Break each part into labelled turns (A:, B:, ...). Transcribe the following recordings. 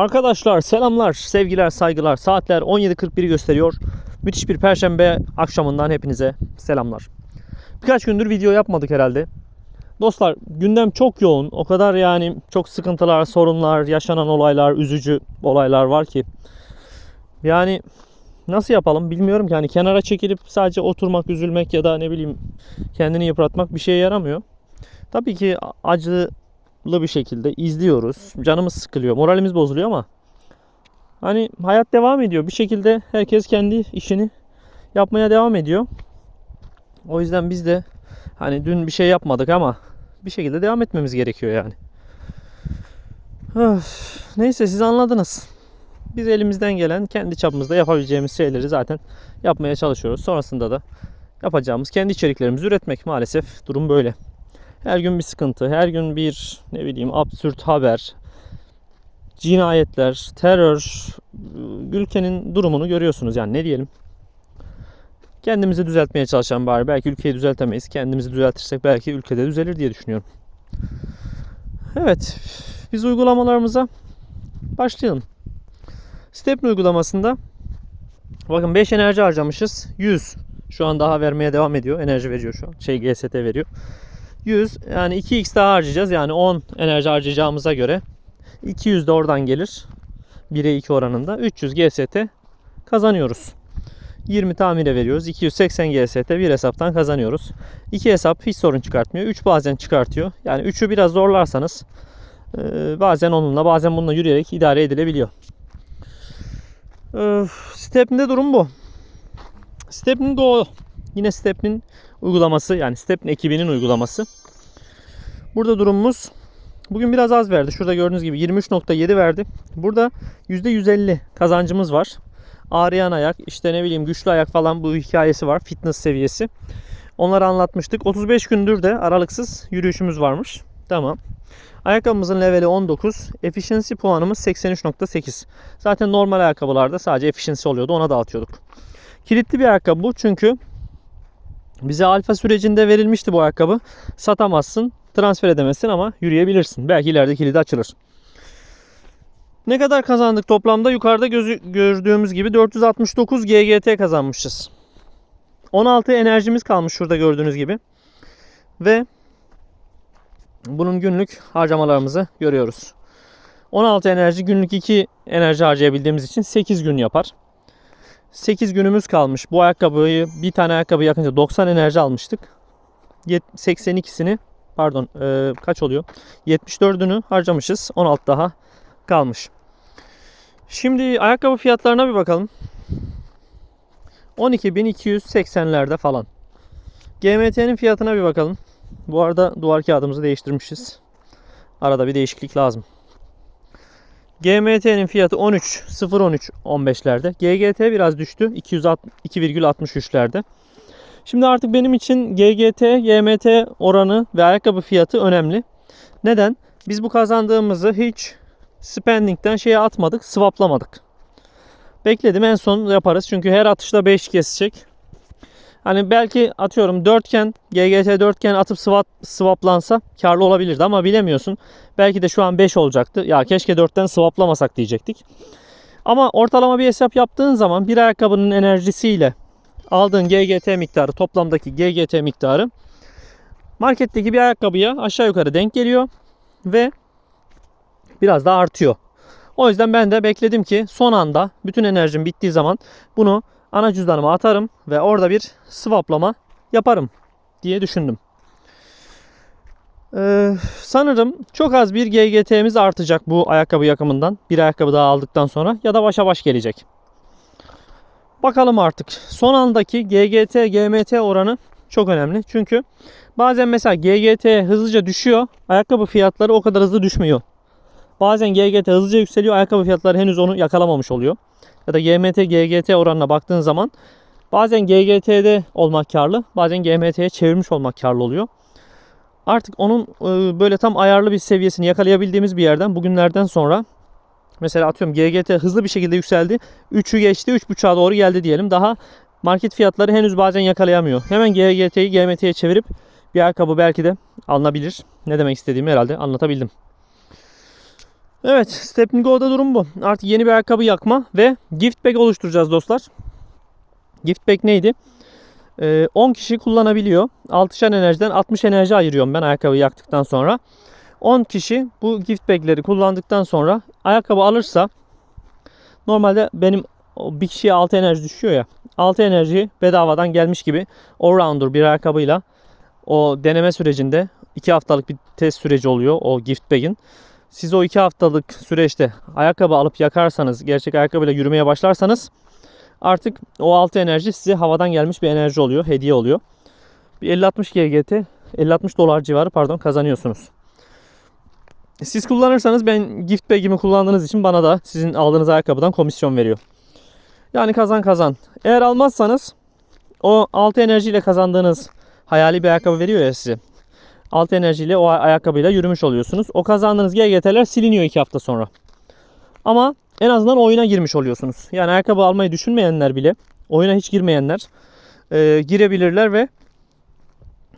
A: Arkadaşlar selamlar, sevgiler, saygılar. Saatler 17.41'i gösteriyor. Müthiş bir perşembe akşamından hepinize selamlar. Birkaç gündür video yapmadık herhalde. Dostlar gündem çok yoğun. O kadar yani çok sıkıntılar, sorunlar, yaşanan olaylar, üzücü olaylar var ki. Yani nasıl yapalım bilmiyorum ki. Hani kenara çekilip sadece oturmak, üzülmek ya da ne bileyim kendini yıpratmak bir şeye yaramıyor. Tabii ki acı bir şekilde izliyoruz. Canımız sıkılıyor, moralimiz bozuluyor ama hani hayat devam ediyor. Bir şekilde herkes kendi işini yapmaya devam ediyor. O yüzden biz de hani dün bir şey yapmadık ama bir şekilde devam etmemiz gerekiyor yani. Öf, neyse siz anladınız. Biz elimizden gelen kendi çapımızda yapabileceğimiz şeyleri zaten yapmaya çalışıyoruz. Sonrasında da yapacağımız kendi içeriklerimizi üretmek maalesef durum böyle. Her gün bir sıkıntı, her gün bir ne bileyim absürt haber, cinayetler, terör, ülkenin durumunu görüyorsunuz yani ne diyelim. Kendimizi düzeltmeye çalışan bari belki ülkeyi düzeltemeyiz. Kendimizi düzeltirsek belki ülkede düzelir diye düşünüyorum. Evet, biz uygulamalarımıza başlayalım. Stepn uygulamasında bakın 5 enerji harcamışız. 100 şu an daha vermeye devam ediyor. Enerji veriyor şu an. Şey GST veriyor. 100 yani 2x daha harcayacağız. Yani 10 enerji harcayacağımıza göre 200 de oradan gelir. 1'e 2 oranında 300 GST kazanıyoruz. 20 tamire veriyoruz. 280 GST bir hesaptan kazanıyoruz. 2 hesap hiç sorun çıkartmıyor. 3 bazen çıkartıyor. Yani 3'ü biraz zorlarsanız e, bazen onunla bazen bununla yürüyerek idare edilebiliyor. Step'inde durum bu. Step'in Go yine Step'in uygulaması yani Step'in ekibinin uygulaması. Burada durumumuz bugün biraz az verdi. Şurada gördüğünüz gibi 23.7 verdi. Burada %150 kazancımız var. Ağrıyan ayak, işte ne bileyim güçlü ayak falan bu hikayesi var. Fitness seviyesi. Onları anlatmıştık. 35 gündür de aralıksız yürüyüşümüz varmış. Tamam. Ayakkabımızın leveli 19. Efficiency puanımız 83.8. Zaten normal ayakkabılarda sadece efficiency oluyordu. Ona dağıtıyorduk. Kilitli bir ayakkabı bu çünkü bize alfa sürecinde verilmişti bu ayakkabı. Satamazsın, transfer edemezsin ama yürüyebilirsin. Belki ileride kilidi açılır. Ne kadar kazandık toplamda? Yukarıda gözü, gördüğümüz gibi 469 GGT kazanmışız. 16 enerjimiz kalmış şurada gördüğünüz gibi. Ve bunun günlük harcamalarımızı görüyoruz. 16 enerji günlük 2 enerji harcayabildiğimiz için 8 gün yapar. 8 günümüz kalmış. Bu ayakkabıyı bir tane ayakkabı yakınca 90 enerji almıştık. 82'sini pardon e, kaç oluyor? 74'ünü harcamışız. 16 daha kalmış. Şimdi ayakkabı fiyatlarına bir bakalım. 12.280'lerde falan. GMT'nin fiyatına bir bakalım. Bu arada duvar kağıdımızı değiştirmişiz. Arada bir değişiklik lazım. GMT'nin fiyatı 13 013 15'lerde. GGT biraz düştü. 2.63'lerde. Şimdi artık benim için GGT, GMT oranı ve ayakkabı fiyatı önemli. Neden? Biz bu kazandığımızı hiç spending'den şeye atmadık, swaplamadık. Bekledim en son yaparız. Çünkü her atışta 5 kesecek. Hani belki atıyorum 4 iken GGT 4 iken atıp swap, swaplansa karlı olabilirdi ama bilemiyorsun. Belki de şu an 5 olacaktı. Ya keşke 4'ten swaplamasak diyecektik. Ama ortalama bir hesap yaptığın zaman bir ayakkabının enerjisiyle aldığın GGT miktarı toplamdaki GGT miktarı marketteki bir ayakkabıya aşağı yukarı denk geliyor ve biraz daha artıyor. O yüzden ben de bekledim ki son anda bütün enerjim bittiği zaman bunu ana cüzdanıma atarım ve orada bir swaplama yaparım diye düşündüm. Ee, sanırım çok az bir GGT'miz artacak bu ayakkabı yakımından. Bir ayakkabı daha aldıktan sonra ya da başa baş gelecek. Bakalım artık. Son andaki GGT, GMT oranı çok önemli. Çünkü bazen mesela GGT hızlıca düşüyor. Ayakkabı fiyatları o kadar hızlı düşmüyor. Bazen GGT hızlıca yükseliyor. Ayakkabı fiyatları henüz onu yakalamamış oluyor. Ya da GMT, GGT oranına baktığın zaman bazen GGT'de olmak karlı. Bazen GMT'ye çevirmiş olmak karlı oluyor. Artık onun e, böyle tam ayarlı bir seviyesini yakalayabildiğimiz bir yerden bugünlerden sonra mesela atıyorum GGT hızlı bir şekilde yükseldi. 3'ü geçti 3.5'a doğru geldi diyelim. Daha market fiyatları henüz bazen yakalayamıyor. Hemen GGT'yi GMT'ye çevirip bir ayakkabı belki de alınabilir. Ne demek istediğimi herhalde anlatabildim. Evet Step Go'da durum bu. Artık yeni bir ayakkabı yakma ve gift bag oluşturacağız dostlar. Gift bag neydi? Ee, 10 kişi kullanabiliyor. 6'şer enerjiden 60 enerji ayırıyorum ben ayakkabı yaktıktan sonra. 10 kişi bu gift bagleri kullandıktan sonra ayakkabı alırsa normalde benim bir kişiye 6 enerji düşüyor ya. 6 enerji bedavadan gelmiş gibi all-rounder bir ayakkabıyla o deneme sürecinde 2 haftalık bir test süreci oluyor o gift bag'in. Siz o 2 haftalık süreçte ayakkabı alıp yakarsanız, gerçek ayakkabıyla yürümeye başlarsanız artık o 6 enerji size havadan gelmiş bir enerji oluyor, hediye oluyor. Bir 50-60 GGT, 50-60 dolar civarı pardon kazanıyorsunuz. Siz kullanırsanız ben gift bag'imi kullandığınız için bana da sizin aldığınız ayakkabıdan komisyon veriyor. Yani kazan kazan. Eğer almazsanız o 6 enerjiyle kazandığınız hayali bir ayakkabı veriyor ya size. 6 enerjiyle o ayakkabıyla yürümüş oluyorsunuz. O kazandığınız GGT'ler siliniyor 2 hafta sonra. Ama en azından oyuna girmiş oluyorsunuz. Yani ayakkabı almayı düşünmeyenler bile, oyuna hiç girmeyenler e, girebilirler ve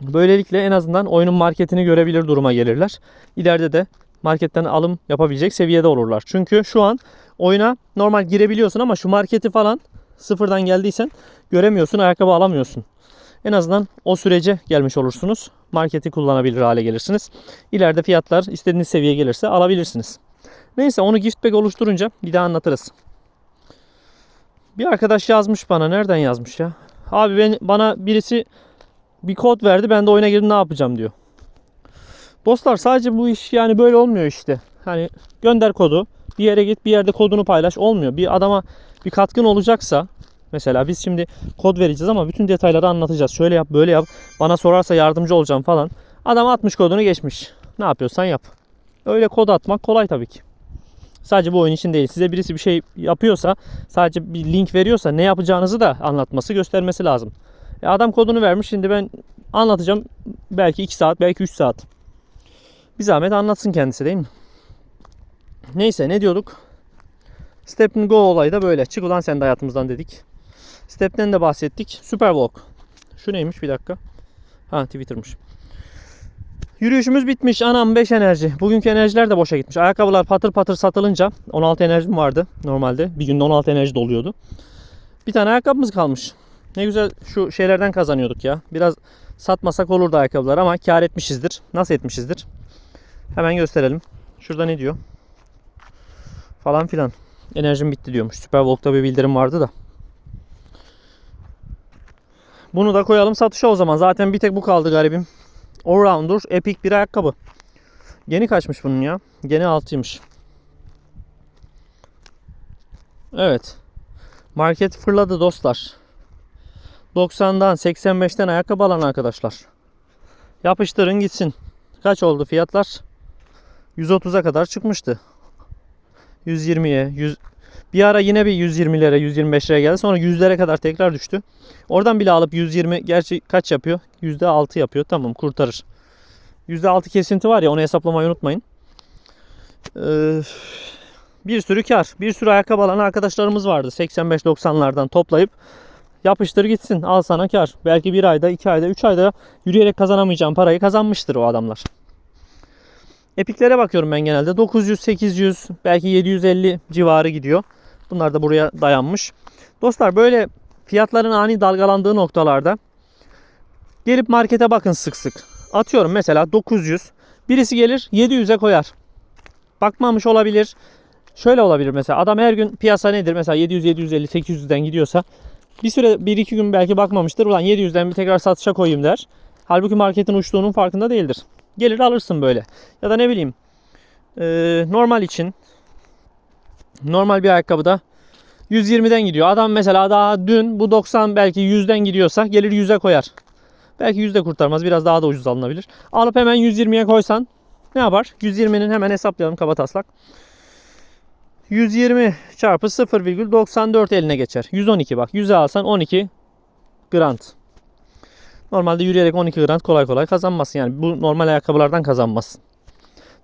A: böylelikle en azından oyunun marketini görebilir duruma gelirler. İleride de marketten alım yapabilecek seviyede olurlar. Çünkü şu an oyuna normal girebiliyorsun ama şu marketi falan sıfırdan geldiysen göremiyorsun, ayakkabı alamıyorsun. En azından o sürece gelmiş olursunuz. Marketi kullanabilir hale gelirsiniz. İleride fiyatlar istediğiniz seviyeye gelirse alabilirsiniz. Neyse onu gift bag oluşturunca bir daha anlatırız. Bir arkadaş yazmış bana. Nereden yazmış ya? Abi ben, bana birisi bir kod verdi. Ben de oyuna girdim ne yapacağım diyor. Dostlar sadece bu iş yani böyle olmuyor işte. Hani gönder kodu. Bir yere git bir yerde kodunu paylaş. Olmuyor. Bir adama bir katkın olacaksa Mesela biz şimdi kod vereceğiz ama bütün detayları anlatacağız. Şöyle yap, böyle yap. Bana sorarsa yardımcı olacağım falan. Adam 60 kodunu geçmiş. Ne yapıyorsan yap. Öyle kod atmak kolay tabii ki. Sadece bu oyun için değil. Size birisi bir şey yapıyorsa, sadece bir link veriyorsa ne yapacağınızı da anlatması, göstermesi lazım. E adam kodunu vermiş. Şimdi ben anlatacağım. Belki 2 saat, belki 3 saat. Bir zahmet anlatsın kendisi değil mi? Neyse ne diyorduk? Step and Go olayı da böyle. Çık ulan sen de hayatımızdan dedik. Step'ten de bahsettik. Superwalk. Şu neymiş bir dakika. Ha Twitter'mış. Yürüyüşümüz bitmiş. Anam 5 enerji. Bugünkü enerjiler de boşa gitmiş. Ayakkabılar patır patır satılınca 16 enerjim vardı normalde. Bir günde 16 enerji doluyordu. Bir tane ayakkabımız kalmış. Ne güzel şu şeylerden kazanıyorduk ya. Biraz satmasak olurdu ayakkabılar ama kar etmişizdir. Nasıl etmişizdir? Hemen gösterelim. Şurada ne diyor? Falan filan. Enerjim bitti diyormuş. Superwalk'ta bir bildirim vardı da. Bunu da koyalım satışa o zaman. Zaten bir tek bu kaldı garibim. Allrounder Epic bir ayakkabı. Geni kaçmış bunun ya? Geni 6'ymış. Evet. Market fırladı dostlar. 90'dan 85'ten ayakkabı alan arkadaşlar. Yapıştırın gitsin. Kaç oldu fiyatlar? 130'a kadar çıkmıştı. 120'ye, 100 bir ara yine bir 120'lere, 125'lere geldi. Sonra 100'lere kadar tekrar düştü. Oradan bile alıp 120 gerçi kaç yapıyor? %6 yapıyor. Tamam kurtarır. %6 kesinti var ya onu hesaplamayı unutmayın. Ee, bir sürü kar. Bir sürü ayakkabı alan arkadaşlarımız vardı. 85-90'lardan toplayıp yapıştır gitsin. Al sana kar. Belki bir ayda, iki ayda, üç ayda yürüyerek kazanamayacağım parayı kazanmıştır o adamlar. Epiklere bakıyorum ben genelde. 900, 800, belki 750 civarı gidiyor. Bunlar da buraya dayanmış. Dostlar böyle fiyatların ani dalgalandığı noktalarda gelip markete bakın sık sık. Atıyorum mesela 900. Birisi gelir 700'e koyar. Bakmamış olabilir. Şöyle olabilir mesela adam her gün piyasa nedir? Mesela 700, 750, 800'den gidiyorsa bir süre 1-2 gün belki bakmamıştır. Ulan 700'den bir tekrar satışa koyayım der. Halbuki marketin uçtuğunun farkında değildir. Gelir alırsın böyle. Ya da ne bileyim e, normal için normal bir ayakkabıda 120'den gidiyor. Adam mesela daha dün bu 90 belki 100'den gidiyorsa gelir 100'e koyar. Belki 100'de kurtarmaz. Biraz daha da ucuz alınabilir. Alıp hemen 120'ye koysan ne yapar? 120'nin hemen hesaplayalım kaba taslak. 120 çarpı 0,94 eline geçer. 112 bak. 100'e alsan 12 grant. Normalde yürüyerek 12 grant kolay kolay kazanmazsın. Yani bu normal ayakkabılardan kazanmazsın.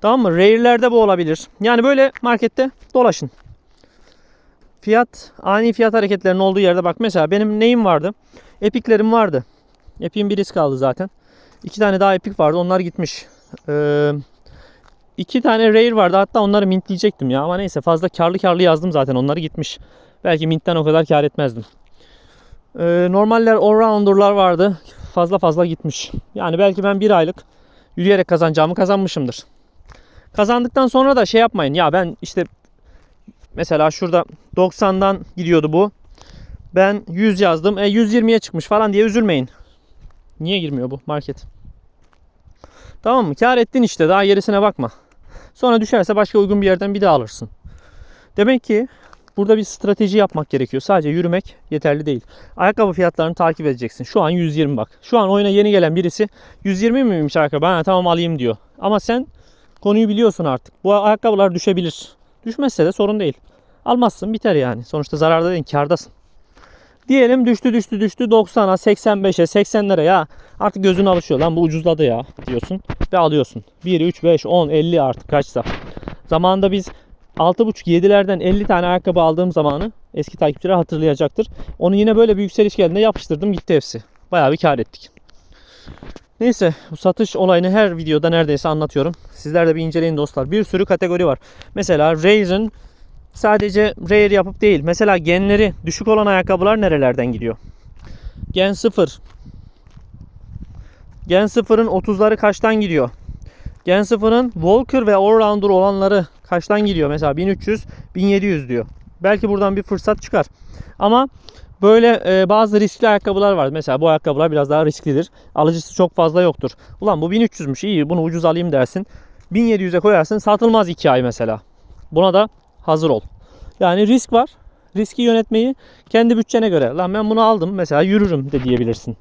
A: Tamam mı? Rare'lerde bu olabilir. Yani böyle markette dolaşın. Fiyat, ani fiyat hareketlerinin olduğu yerde bak mesela benim neyim vardı? Epiklerim vardı. Epik'in birisi kaldı zaten. İki tane daha epik vardı. Onlar gitmiş. Ee, iki tane rare vardı. Hatta onları mintleyecektim ya. Ama neyse fazla karlı karlı yazdım zaten. Onları gitmiş. Belki mintten o kadar kar etmezdim. Ee, normaller allrounder'lar vardı. Fazla fazla gitmiş. Yani belki ben bir aylık yürüyerek kazanacağımı kazanmışımdır. Kazandıktan sonra da şey yapmayın. Ya ben işte mesela şurada 90'dan gidiyordu bu. Ben 100 yazdım. E 120'ye çıkmış falan diye üzülmeyin. Niye girmiyor bu market? Tamam mı? Kar ettin işte. Daha gerisine bakma. Sonra düşerse başka uygun bir yerden bir daha alırsın. Demek ki burada bir strateji yapmak gerekiyor. Sadece yürümek yeterli değil. Ayakkabı fiyatlarını takip edeceksin. Şu an 120 bak. Şu an oyuna yeni gelen birisi 120 miymiş ayakkabı? Ha, tamam alayım diyor. Ama sen konuyu biliyorsun artık. Bu ayakkabılar düşebilir. Düşmezse de sorun değil. Almazsın biter yani. Sonuçta zararda değil kardasın. Diyelim düştü düştü düştü 90'a 85'e 80'lere ya artık gözün alışıyor lan bu ucuzladı ya diyorsun ve alıyorsun. 1, 3, 5, 10, 50 artık kaçsa. Zamanında biz 6.5-7'lerden 50 tane ayakkabı aldığım zamanı eski takipçiler hatırlayacaktır. Onu yine böyle bir yükseliş geldiğinde yapıştırdım gitti hepsi. Bayağı bir kar ettik. Neyse bu satış olayını her videoda neredeyse anlatıyorum. Sizler de bir inceleyin dostlar. Bir sürü kategori var. Mesela Rare'ın sadece rare yapıp değil. Mesela genleri düşük olan ayakkabılar nerelerden gidiyor? Gen 0. Gen 0'ın 30'ları kaçtan gidiyor? Gen 0'ın Walker ve Allrounder olanları kaçtan gidiyor? Mesela 1300, 1700 diyor. Belki buradan bir fırsat çıkar. Ama böyle e, bazı riskli ayakkabılar var. Mesela bu ayakkabılar biraz daha risklidir. Alıcısı çok fazla yoktur. Ulan bu 1300'müş iyi bunu ucuz alayım dersin. 1700'e koyarsın satılmaz 2 ay mesela. Buna da hazır ol. Yani risk var. Riski yönetmeyi kendi bütçene göre. Lan ben bunu aldım mesela yürürüm de diyebilirsin.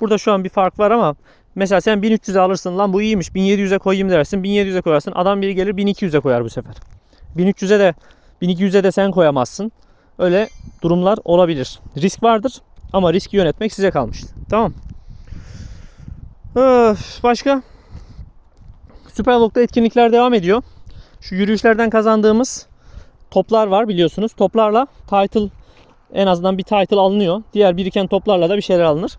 A: Burada şu an bir fark var ama mesela sen 1300'e alırsın lan bu iyiymiş 1700'e koyayım dersin 1700'e koyarsın adam biri gelir 1200'e koyar bu sefer. 1300'e de 1200'e de sen koyamazsın. Öyle durumlar olabilir. Risk vardır ama riski yönetmek size kalmış. Tamam. Öf, başka? Süperlog'da etkinlikler devam ediyor. Şu yürüyüşlerden kazandığımız toplar var biliyorsunuz. Toplarla title en azından bir title alınıyor. Diğer biriken toplarla da bir şeyler alınır.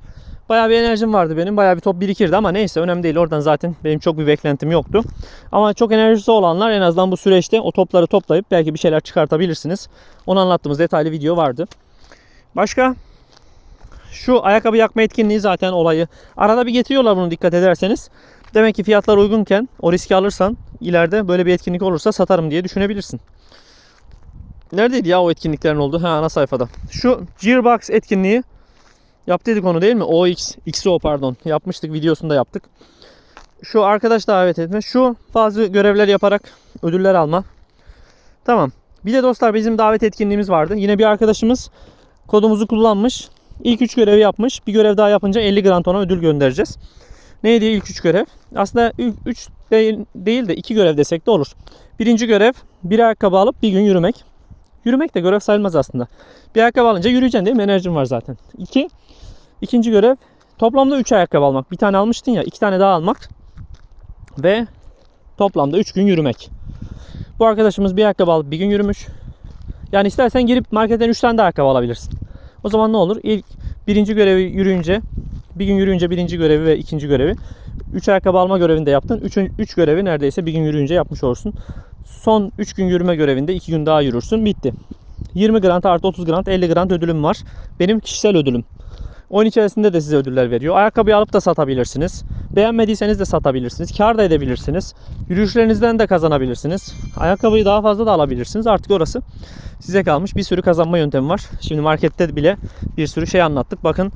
A: Bayağı bir enerjim vardı benim. Bayağı bir top birikirdi ama neyse önemli değil. Oradan zaten benim çok bir beklentim yoktu. Ama çok enerjisi olanlar en azından bu süreçte o topları toplayıp belki bir şeyler çıkartabilirsiniz. Onu anlattığımız detaylı video vardı. Başka? Şu ayakkabı yakma etkinliği zaten olayı. Arada bir getiriyorlar bunu dikkat ederseniz. Demek ki fiyatlar uygunken o riski alırsan ileride böyle bir etkinlik olursa satarım diye düşünebilirsin. Neredeydi ya o etkinliklerin olduğu? Ha ana sayfada. Şu Gearbox etkinliği yaptıydık onu değil mi? OX, XO pardon. Yapmıştık videosunu da yaptık. Şu arkadaş davet etme. Şu bazı görevler yaparak ödüller alma. Tamam. Bir de dostlar bizim davet etkinliğimiz vardı. Yine bir arkadaşımız kodumuzu kullanmış. İlk 3 görevi yapmış. Bir görev daha yapınca 50 grant ona ödül göndereceğiz. Neydi ilk 3 görev? Aslında 3 değil, değil de 2 görev desek de olur. Birinci görev bir ayakkabı alıp bir gün yürümek. Yürümek de görev sayılmaz aslında. Bir ayakkabı alınca yürüyeceksin değil mi? Enerjin var zaten. İki, ikinci görev toplamda 3 ayakkabı almak. Bir tane almıştın ya iki tane daha almak. Ve toplamda 3 gün yürümek. Bu arkadaşımız bir ayakkabı alıp bir gün yürümüş. Yani istersen girip marketten 3 tane daha ayakkabı alabilirsin. O zaman ne olur? İlk birinci görevi yürüyünce bir gün yürüyünce birinci görevi ve ikinci görevi 3 ayakkabı alma görevini de yaptın. 3 3 görevi neredeyse bir gün yürüyünce yapmış olursun. Son 3 gün yürüme görevinde 2 gün daha yürürsün. Bitti. 20 grant artı 30 grant 50 grant ödülüm var. Benim kişisel ödülüm. Oyun içerisinde de size ödüller veriyor. Ayakkabıyı alıp da satabilirsiniz. Beğenmediyseniz de satabilirsiniz. Kar da edebilirsiniz. Yürüyüşlerinizden de kazanabilirsiniz. Ayakkabıyı daha fazla da alabilirsiniz. Artık orası size kalmış. Bir sürü kazanma yöntemi var. Şimdi markette bile bir sürü şey anlattık. Bakın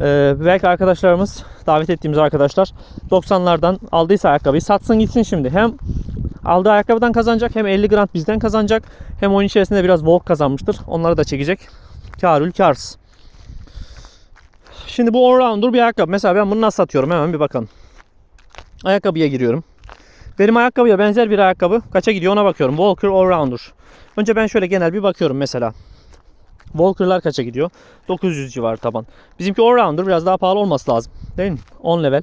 A: ee, belki arkadaşlarımız davet ettiğimiz arkadaşlar 90'lardan aldıysa ayakkabıyı satsın gitsin şimdi. Hem aldığı ayakkabıdan kazanacak hem 50 grant bizden kazanacak hem oyun içerisinde biraz volk kazanmıştır. Onları da çekecek. Karül karsız. Şimdi bu all-rounder bir ayakkabı. Mesela ben bunu nasıl satıyorum hemen bir bakalım. Ayakkabıya giriyorum. Benim ayakkabıya benzer bir ayakkabı kaça gidiyor ona bakıyorum. Walker Allrounder. Önce ben şöyle genel bir bakıyorum mesela. Walker'lar kaça gidiyor? 900 civarı taban. Bizimki Allrounder biraz daha pahalı olması lazım. Değil mi? 10 level.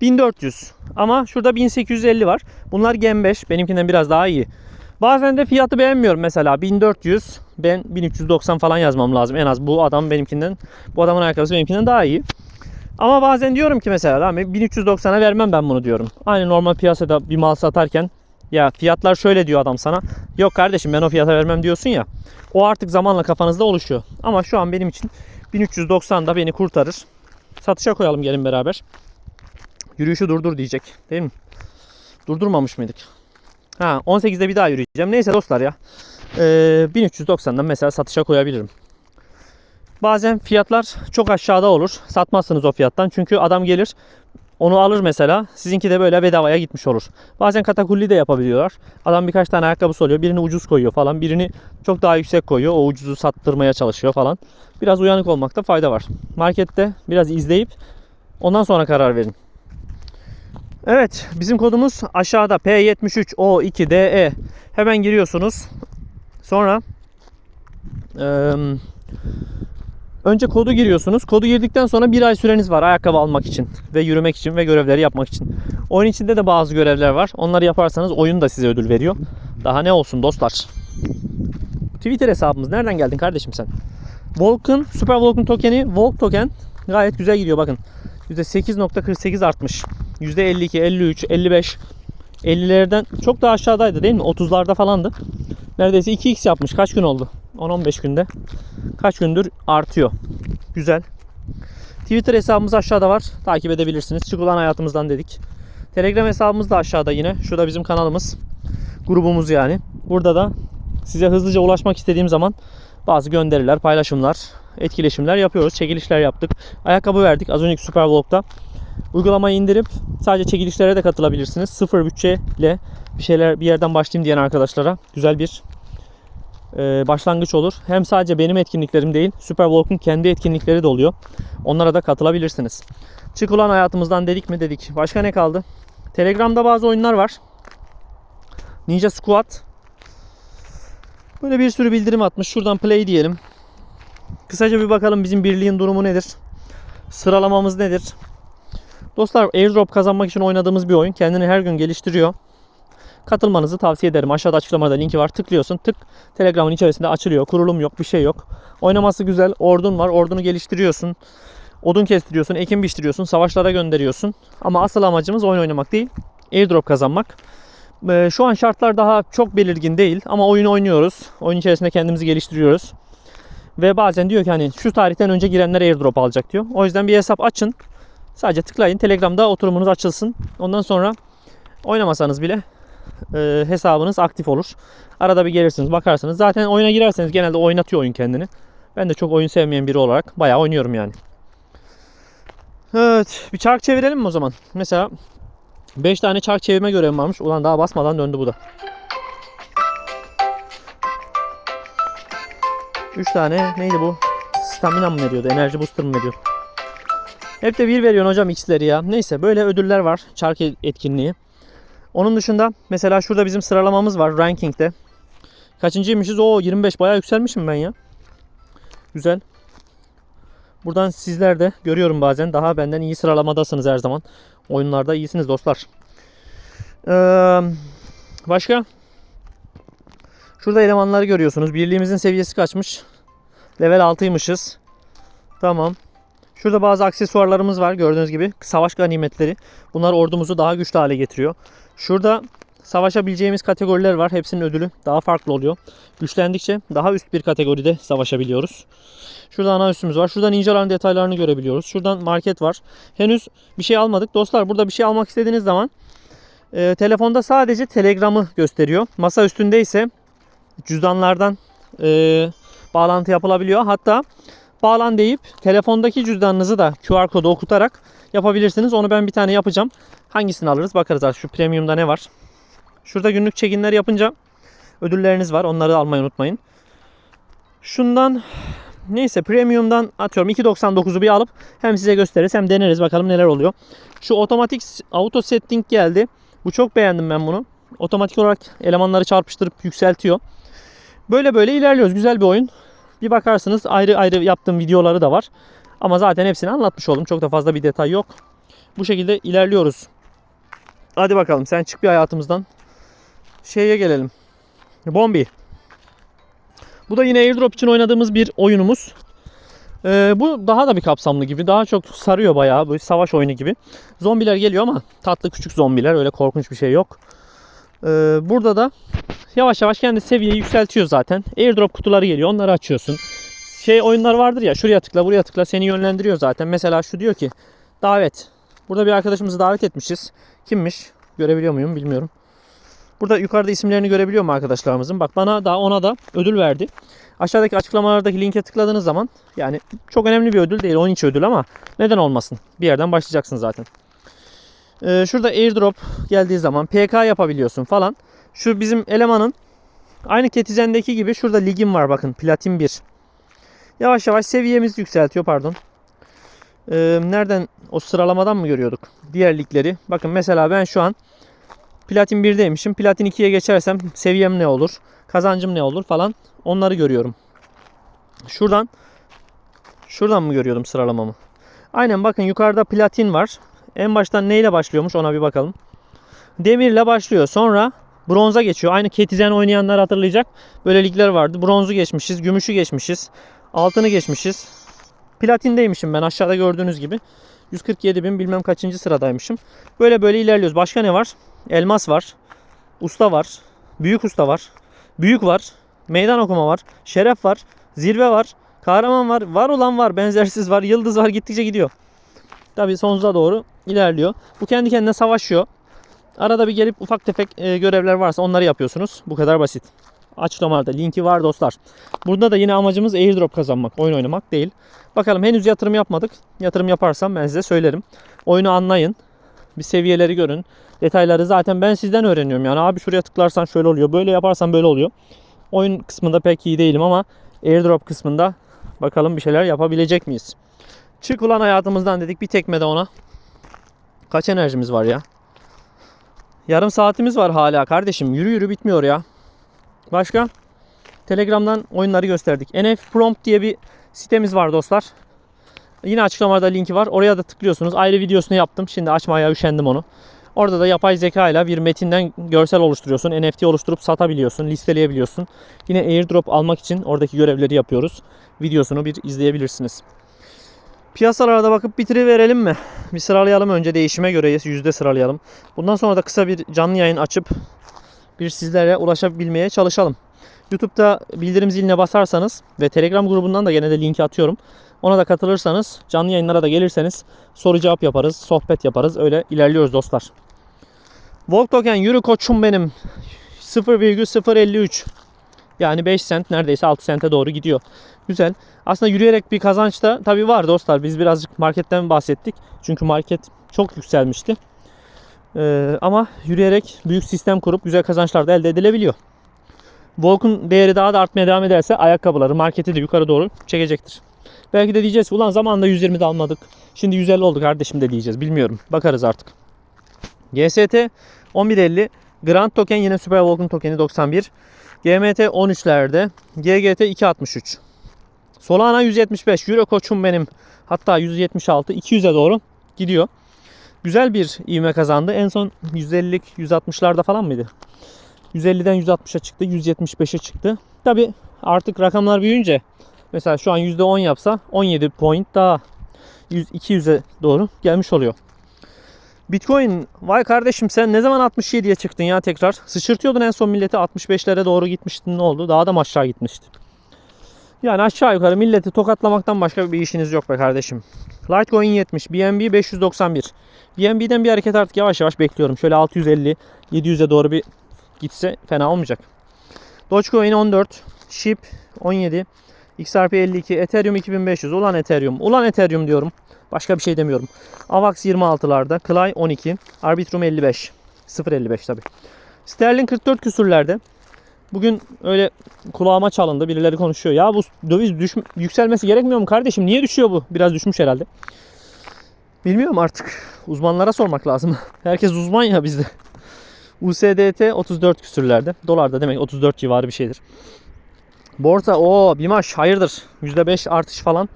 A: 1400. Ama şurada 1850 var. Bunlar Gen 5. Benimkinden biraz daha iyi. Bazen de fiyatı beğenmiyorum mesela 1400 ben 1390 falan yazmam lazım en az bu adam benimkinden bu adamın ayakkabısı benimkinden daha iyi. Ama bazen diyorum ki mesela 1390'a vermem ben bunu diyorum. Aynı normal piyasada bir mal satarken Ya fiyatlar şöyle diyor adam sana. Yok kardeşim ben o fiyata vermem diyorsun ya. O artık zamanla kafanızda oluşuyor. Ama şu an benim için 1390 da beni kurtarır. Satışa koyalım gelin beraber. Yürüyüşü durdur diyecek değil mi? Durdurmamış mıydık? Ha 18'de bir daha yürüyeceğim. Neyse dostlar ya. Ee, 1390'dan mesela satışa koyabilirim. Bazen fiyatlar çok aşağıda olur. Satmazsınız o fiyattan. Çünkü adam gelir onu alır mesela. Sizinki de böyle bedavaya gitmiş olur. Bazen katakulli de yapabiliyorlar. Adam birkaç tane ayakkabısı oluyor. Birini ucuz koyuyor falan. Birini çok daha yüksek koyuyor. O ucuzu sattırmaya çalışıyor falan. Biraz uyanık olmakta fayda var. Markette biraz izleyip ondan sonra karar verin. Evet bizim kodumuz aşağıda P73O2DE. Hemen giriyorsunuz. Sonra eee, önce kodu giriyorsunuz. Kodu girdikten sonra bir ay süreniz var ayakkabı almak için ve yürümek için ve görevleri yapmak için. Oyun içinde de bazı görevler var. Onları yaparsanız oyun da size ödül veriyor. Daha ne olsun dostlar. Twitter hesabımız. Nereden geldin kardeşim sen? Volk'un Super Volk'un tokeni Volk token gayet güzel gidiyor bakın. %8.48 artmış. %52, 53, 55, 50'lerden çok daha aşağıdaydı değil mi? 30'larda falandı. Neredeyse 2x yapmış. Kaç gün oldu? 10-15 günde. Kaç gündür artıyor. Güzel. Twitter hesabımız aşağıda var. Takip edebilirsiniz. Çıkılan hayatımızdan dedik. Telegram hesabımız da aşağıda yine. Şurada bizim kanalımız. Grubumuz yani. Burada da size hızlıca ulaşmak istediğim zaman bazı gönderiler, paylaşımlar, etkileşimler yapıyoruz. Çekilişler yaptık. Ayakkabı verdik az önceki Super Vlog'da. Uygulamayı indirip sadece çekilişlere de katılabilirsiniz. Sıfır bütçeyle bir şeyler bir yerden başlayayım diyen arkadaşlara güzel bir e, başlangıç olur. Hem sadece benim etkinliklerim değil, Superwalk'un kendi etkinlikleri de oluyor. Onlara da katılabilirsiniz. Çık ulan hayatımızdan dedik mi dedik. Başka ne kaldı? Telegram'da bazı oyunlar var. Ninja Squad. Böyle bir sürü bildirim atmış. Şuradan play diyelim. Kısaca bir bakalım bizim birliğin durumu nedir? Sıralamamız nedir? Dostlar airdrop kazanmak için oynadığımız bir oyun. Kendini her gün geliştiriyor. Katılmanızı tavsiye ederim. Aşağıda açıklamada linki var. Tıklıyorsun. Tık. Telegram'ın içerisinde açılıyor. Kurulum yok. Bir şey yok. Oynaması güzel. Ordun var. Ordunu geliştiriyorsun. Odun kestiriyorsun. Ekim biçtiriyorsun. Savaşlara gönderiyorsun. Ama asıl amacımız oyun oynamak değil. Airdrop kazanmak. Ee, Şu an şartlar daha çok belirgin değil. Ama oyunu oynuyoruz. Oyun içerisinde kendimizi geliştiriyoruz. Ve bazen diyor ki hani şu tarihten önce girenler airdrop alacak diyor. O yüzden bir hesap açın. Sadece tıklayın. Telegram'da oturumunuz açılsın. Ondan sonra oynamasanız bile e, hesabınız aktif olur. Arada bir gelirsiniz bakarsınız. Zaten oyuna girerseniz genelde oynatıyor oyun kendini. Ben de çok oyun sevmeyen biri olarak bayağı oynuyorum yani. Evet bir çark çevirelim mi o zaman? Mesela 5 tane çark çevirme görevim varmış. Ulan daha basmadan döndü bu da. 3 tane neydi bu? Stamina mı veriyordu? Enerji booster mı veriyordu? Hep de bir veriyorsun hocam x'leri ya. Neyse böyle ödüller var. Çark etkinliği. Onun dışında mesela şurada bizim sıralamamız var rankingde. Kaçıncıymışız? O 25 bayağı yükselmişim ben ya. Güzel. Buradan sizler de görüyorum bazen daha benden iyi sıralamadasınız her zaman. Oyunlarda iyisiniz dostlar. Ee, başka? Şurada elemanları görüyorsunuz. Birliğimizin seviyesi kaçmış? Level 6'ymışız. Tamam. Şurada bazı aksesuarlarımız var gördüğünüz gibi. Savaş ganimetleri. Bunlar ordumuzu daha güçlü hale getiriyor. Şurada savaşabileceğimiz kategoriler var. Hepsinin ödülü daha farklı oluyor. Güçlendikçe daha üst bir kategoride savaşabiliyoruz. Şurada ana üstümüz var. Şurada ninjaların detaylarını görebiliyoruz. Şuradan market var. Henüz bir şey almadık. Dostlar burada bir şey almak istediğiniz zaman e, telefonda sadece Telegram'ı gösteriyor. Masa üstünde ise cüzdanlardan e, bağlantı yapılabiliyor. Hatta bağlan deyip telefondaki cüzdanınızı da QR kodu okutarak yapabilirsiniz. Onu ben bir tane yapacağım. Hangisini alırız bakarız artık. Şu premiumda ne var? Şurada günlük check-inler yapınca ödülleriniz var. Onları almayı unutmayın. Şundan neyse premiumdan atıyorum 2.99'u bir alıp hem size gösteririz hem deneriz bakalım neler oluyor. Şu otomatik auto setting geldi. Bu çok beğendim ben bunu. Otomatik olarak elemanları çarpıştırıp yükseltiyor. Böyle böyle ilerliyoruz. Güzel bir oyun. Bir bakarsınız ayrı ayrı yaptığım videoları da var. Ama zaten hepsini anlatmış oldum. Çok da fazla bir detay yok. Bu şekilde ilerliyoruz. Hadi bakalım sen çık bir hayatımızdan. Şeye gelelim. Bombi. Bu da yine airdrop için oynadığımız bir oyunumuz. Ee, bu daha da bir kapsamlı gibi. Daha çok sarıyor bayağı. Böyle savaş oyunu gibi. Zombiler geliyor ama tatlı küçük zombiler. Öyle korkunç bir şey yok. Ee, burada da yavaş yavaş kendi seviyeyi yükseltiyor zaten. Airdrop kutuları geliyor. Onları açıyorsun. Şey oyunlar vardır ya şuraya tıkla buraya tıkla seni yönlendiriyor zaten. Mesela şu diyor ki davet. Burada bir arkadaşımızı davet etmişiz. Kimmiş? Görebiliyor muyum bilmiyorum. Burada yukarıda isimlerini görebiliyor mu arkadaşlarımızın? Bak bana da ona da ödül verdi. Aşağıdaki açıklamalardaki linke tıkladığınız zaman yani çok önemli bir ödül değil. Onun için ödül ama neden olmasın? Bir yerden başlayacaksın zaten. Ee, şurada airdrop geldiği zaman PK yapabiliyorsun falan. Şu bizim elemanın aynı Ketizen'deki gibi şurada ligim var bakın platin 1. Yavaş yavaş seviyemizi yükseltiyor pardon. Ee, nereden o sıralamadan mı görüyorduk? Diğer ligleri. Bakın mesela ben şu an platin 1'deymişim. Platin 2'ye geçersem seviyem ne olur? Kazancım ne olur falan. Onları görüyorum. Şuradan şuradan mı görüyordum sıralamamı? Aynen bakın yukarıda platin var. En baştan neyle başlıyormuş ona bir bakalım. Demirle başlıyor. Sonra bronza geçiyor. Aynı Ketizen oynayanlar hatırlayacak. Böyle ligler vardı. Bronzu geçmişiz, gümüşü geçmişiz, altını geçmişiz. Platindeymişim ben aşağıda gördüğünüz gibi. 147 bin bilmem kaçıncı sıradaymışım. Böyle böyle ilerliyoruz. Başka ne var? Elmas var. Usta var. Büyük usta var. Büyük var. Meydan okuma var. Şeref var. Zirve var. Kahraman var. Var olan var. Benzersiz var. Yıldız var. Gittikçe gidiyor. Tabii sonsuza doğru ilerliyor. Bu kendi kendine savaşıyor. Arada bir gelip ufak tefek e, görevler varsa onları yapıyorsunuz. Bu kadar basit. Açıklamalarda linki var dostlar. Burada da yine amacımız airdrop kazanmak, oyun oynamak değil. Bakalım henüz yatırım yapmadık. Yatırım yaparsam ben size söylerim. Oyunu anlayın. Bir seviyeleri görün. Detayları zaten ben sizden öğreniyorum. Yani abi şuraya tıklarsan şöyle oluyor. Böyle yaparsan böyle oluyor. Oyun kısmında pek iyi değilim ama airdrop kısmında bakalım bir şeyler yapabilecek miyiz? Çık ulan hayatımızdan dedik bir tekme de ona. Kaç enerjimiz var ya? Yarım saatimiz var hala kardeşim. Yürü yürü bitmiyor ya. Başka? Telegram'dan oyunları gösterdik. NF Prompt diye bir sitemiz var dostlar. Yine açıklamada linki var. Oraya da tıklıyorsunuz. Ayrı videosunu yaptım. Şimdi açmaya üşendim onu. Orada da yapay zeka ile bir metinden görsel oluşturuyorsun. NFT oluşturup satabiliyorsun, listeleyebiliyorsun. Yine airdrop almak için oradaki görevleri yapıyoruz. Videosunu bir izleyebilirsiniz. Piyasalara bakıp bitiriverelim mi? Bir sıralayalım önce değişime göre yüzde sıralayalım. Bundan sonra da kısa bir canlı yayın açıp bir sizlere ulaşabilmeye çalışalım. YouTube'da bildirim ziline basarsanız ve Telegram grubundan da gene de linki atıyorum. Ona da katılırsanız, canlı yayınlara da gelirseniz soru cevap yaparız, sohbet yaparız. Öyle ilerliyoruz dostlar. Volk Token yürü koçum benim. 0,053 yani 5 sent neredeyse 6 sente doğru gidiyor. Güzel. Aslında yürüyerek bir kazanç da tabii var dostlar. Biz birazcık marketten bahsettik. Çünkü market çok yükselmişti. Ee, ama yürüyerek büyük sistem kurup güzel kazançlar da elde edilebiliyor. Volk'un değeri daha da artmaya devam ederse ayakkabıları marketi de yukarı doğru çekecektir. Belki de diyeceğiz ulan zamanında 120 de almadık. Şimdi 150 oldu kardeşim de diyeceğiz. Bilmiyorum. Bakarız artık. GST 1150. Grand Token yine Super Volk'un tokeni 91. GMT 13'lerde. GGT 263. Solana 175. Euro koçum benim. Hatta 176. 200'e doğru gidiyor. Güzel bir ivme kazandı. En son 150'lik 160'larda falan mıydı? 150'den 160'a çıktı. 175'e çıktı. Tabi artık rakamlar büyüyünce mesela şu an %10 yapsa 17 point daha 100, 200'e doğru gelmiş oluyor. Bitcoin vay kardeşim sen ne zaman 67'ye çıktın ya tekrar? Sıçırtıyordun en son milleti 65'lere doğru gitmiştin ne oldu? Daha da aşağı gitmişti? Yani aşağı yukarı milleti tokatlamaktan başka bir işiniz yok be kardeşim. Litecoin 70, BNB 591. BNB'den bir hareket artık yavaş yavaş bekliyorum. Şöyle 650, 700'e doğru bir gitse fena olmayacak. Dogecoin 14, SHIB 17, XRP 52, Ethereum 2500. Ulan Ethereum, ulan Ethereum diyorum. Başka bir şey demiyorum. AVAX 26'larda, Clay 12, Arbitrum 55. 0.55 tabi. Sterling 44 küsürlerde. Bugün öyle kulağıma çalındı. Birileri konuşuyor. Ya bu döviz düş yükselmesi gerekmiyor mu kardeşim? Niye düşüyor bu? Biraz düşmüş herhalde. Bilmiyorum artık. Uzmanlara sormak lazım. Herkes uzman ya bizde. USDT 34 küsürlerde. Dolar da demek 34 civarı bir şeydir. Borsa o Bimaş hayırdır. %5 artış falan.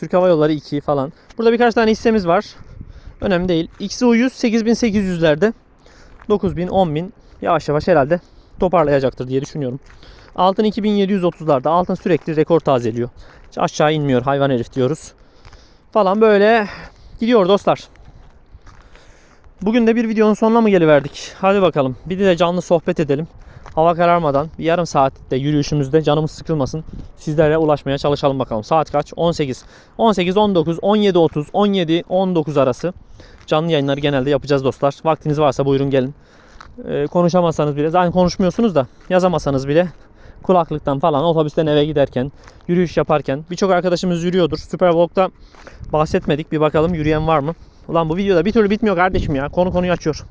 A: Türk Hava Yolları 2 falan. Burada birkaç tane hissemiz var. Önemli değil. XU100 8800'lerde. 9000 10000 yavaş yavaş herhalde toparlayacaktır diye düşünüyorum. Altın 2730'larda. Altın sürekli rekor tazeliyor. Hiç aşağı inmiyor hayvan herif diyoruz. Falan böyle gidiyor dostlar. Bugün de bir videonun sonuna mı geliverdik? Hadi bakalım. Bir de canlı sohbet edelim. Hava kararmadan bir yarım saatte yürüyüşümüzde canımız sıkılmasın. Sizlere ulaşmaya çalışalım bakalım. Saat kaç? 18. 18, 19, 17, 30, 17, 19 arası. Canlı yayınları genelde yapacağız dostlar. Vaktiniz varsa buyurun gelin. Ee, konuşamazsanız bile, zaten konuşmuyorsunuz da yazamasanız bile kulaklıktan falan otobüsten eve giderken, yürüyüş yaparken birçok arkadaşımız yürüyordur. Supervlog'da bahsetmedik. Bir bakalım yürüyen var mı? Ulan bu videoda bir türlü bitmiyor kardeşim ya. Konu konuyu açıyor.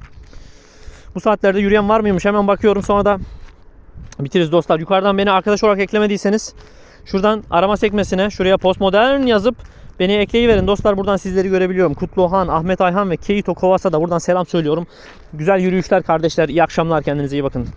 A: Bu saatlerde yürüyen var mıymış? Hemen bakıyorum sonra da bitiririz dostlar. Yukarıdan beni arkadaş olarak eklemediyseniz şuradan arama sekmesine şuraya postmodern yazıp beni ekleyiverin dostlar. Buradan sizleri görebiliyorum. Kutluhan, Ahmet Ayhan ve Keito Kovas'a da buradan selam söylüyorum. Güzel yürüyüşler kardeşler. İyi akşamlar. Kendinize iyi bakın.